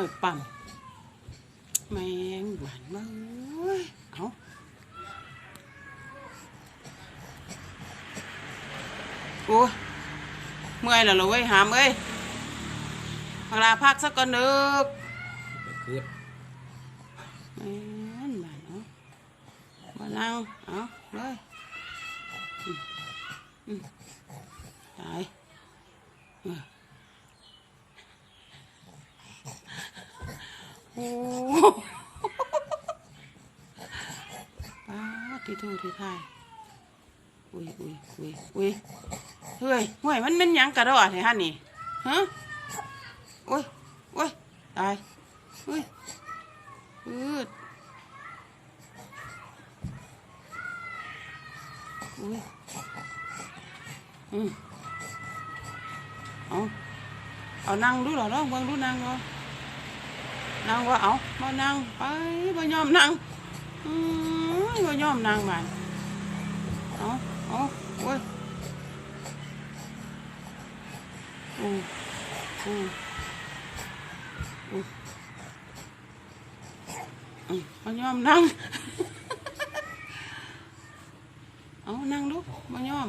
อยปั่มแมงหวานมากเว้ยเอาโอ้ยเมื่อยแล้วเหรอเว้ยหามเอ้ยเวลาพักสักก่อนนึกไปคืดแม่นบานเอามานั่งเอาเลยอืมอืมตายเออ โอ้ป้าที่ทูที่ทายอุ้ยอุ้ยอุ้ยอุ้ยเฮ้ยห่วยมันเป็นยังกระโดดเหรอฮะนี่ฮะโอ้ยโอ้ยตายอุ้ยอืดอุ้ยอืมเอาเอานั่งดูเหรอเนาะเบิ่งดูนั่งเหรอ นั่งว่าเอามานั่งไปบ่ยอมนั่งอืมบ่ยอมนั่งบานเอาเอาโอ้ยอู้อู้อู้ อืมมายอมนั่ง เอานั่งดูมายอม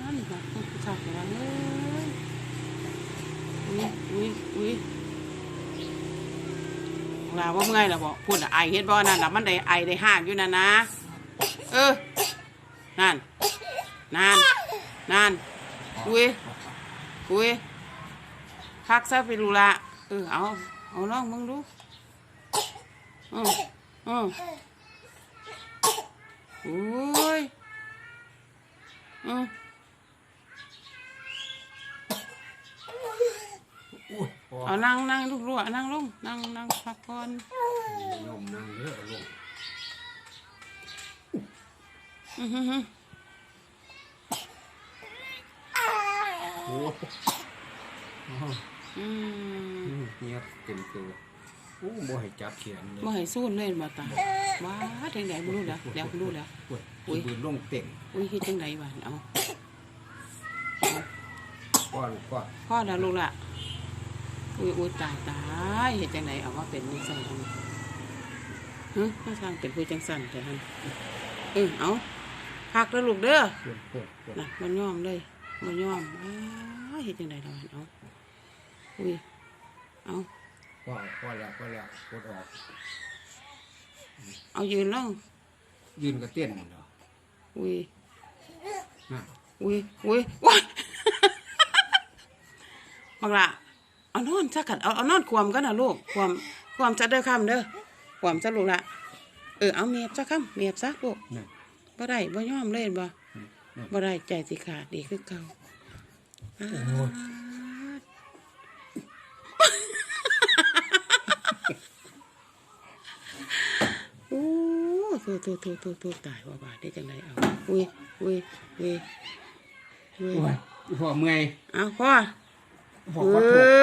นั่นแบบขับไปแล้วเลยอุ้ยอุ้ยอุ้ย ลาว่าเมื่อยแล้วบอกพูดไอเฮ็ดบ่นั่นน่ะมันได้ไอได้ห้ามอยู่นั่นนะ เออนั่นนั่นนั่นอุ้ยอุ้ยพักซะไปดูละเออเอาเอาลองมึงดูอืมอืมโอ้ยอืมอุ้ยพอ เอานั่งนั่งลูกลูกๆนั่งลงนั่งนั่งพักก่อนโยมนั่งเยอะลงอื้อหือหือโอ้อืมเงียบเต็มตัวโอ้บ่ให้จับเขียนเลยบ่ให้สู้เลยมาตายว้าถึงไหนบ่รู้แล้วเดี๋ยวบ่รู้แล้วอุ้ยอุ้ยบืนลงเต่งอุ้ยเฮ็ดจังไดวะเอาก้อนก้อนพ่อแล้วลูกละ อุ้ยอุ้ยตายตายเฮ็ดจังไดเอาว่าเป็นนี่ใส่ทำฮึมาทางเป็นผู้จังสั่นแต่หั่นเออเอาพักแล้วลูกเด้อเพื่อนเพื่อนเพื่อนน่ะมันย่อมเลยมันย่อมอ้ายเฮ็ดจังไดล่ะเอาอุ้ยเอาก้อนก้อนแล้วก้อนแล้วกดออก เอายืนลงยืนก็เต้นเนาะอุ้ยน่ะอุ้ยอุ้ยว้ายบักละ เอานอนซะกันเอาเอานอนความกันนะลูกความความจะเด้อคำเด้อความจะลูกละเออเอาเมียบซะคำเมียบซะลูกน่ะบ่ได้บ่ยอมเล่นบ่น่ะบ่ได้ใจสิขาดดีคือเก่าโอ้ยโอ้ตัวตัวตัวตัวตัวตายว่าบาดได้จังไดเอาอุ้ยอุ้ยอุ้ยอุ้ยโอ้ยพ่อเมื่อยเอาพ่อพ่อเอขอโทษอ